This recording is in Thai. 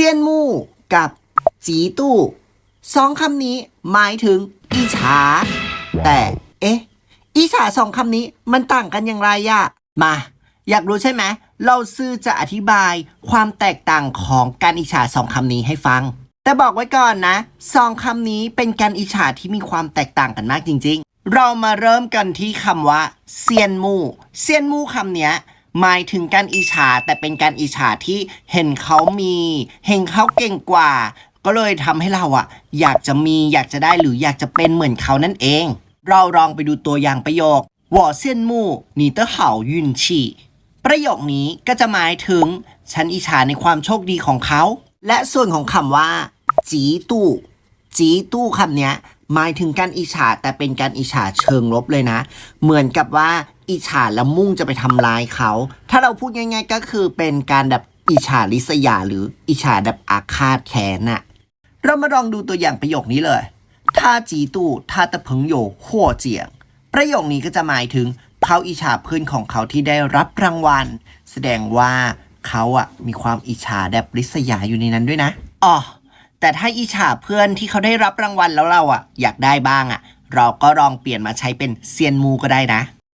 เซียนมู่กับจีตู้สองคำนี้หมายถึงอิจฉา แต่เอ๊ะอิจฉาสองคำนี้มันต่างกันอย่างไรอะมา อยากรู้ใช่ไหมเราซื่อจะอธิบายความแตกต่างของการอิจฉาสองคำนี้ให้ฟัง แต่บอกไว้ก่อนนะสองคำนี้เป็นการอิจฉาที่มีความแตกต่างกันมากจริง ๆ เรามาเริ่มกันที่คำว่าเซียนมู่เซียนมู่คำเนี้ย หมายถึงการอิจฉาแต่เป็นการอิจฉาที่เห็นเขามี เห็นเขาเก่งกว่า ก็เลยทำให้เราอะอยากจะมีอยากจะได้หรืออยากจะเป็นเหมือนเขานั่นเอง เราลองไปดูตัวอย่างประโยควอเซียนมู่หนีเตอร์เห่ายุนชีประโยคนี้ก็จะหมายถึง ฉันอิจฉาในความโชคดีของเขา และส่วนของคำว่า จีตู้ จีตู้คำนี้ หมายถึงการอิจฉาแต่เป็นการอิจฉาเชิงลบเลยนะ เหมือนกับว่าอิจฉาแล้วมุ่งจะไปทำร้ายเขา ถ้าเราพูดง่าย ๆ ก็คือเป็นการดับอิจฉาริษยา หรืออิจฉาดับอาฆาตแค้นน่ะเรามาลองดูตัวอย่างประโยคนี้เลยท่าจีตู่ท่าตะพึงโยหัวเจียง ประโยคนี้ก็จะหมายถึงเขาอิจฉาเพื่อนของเขาที่ได้รับรางวัล แสดงว่าเขาอะมีความอิจฉาแบบริษยาอยู่ในนั้นด้วยนะอ๋อ แต่ถ้าอิจฉาเพื่อนที่เขาได้รับรางวัลแล้วเราอะอยากได้บ้างอะเราก็ลองเปลี่ยนมาใช้เป็นเซียนมูก็ได้นะ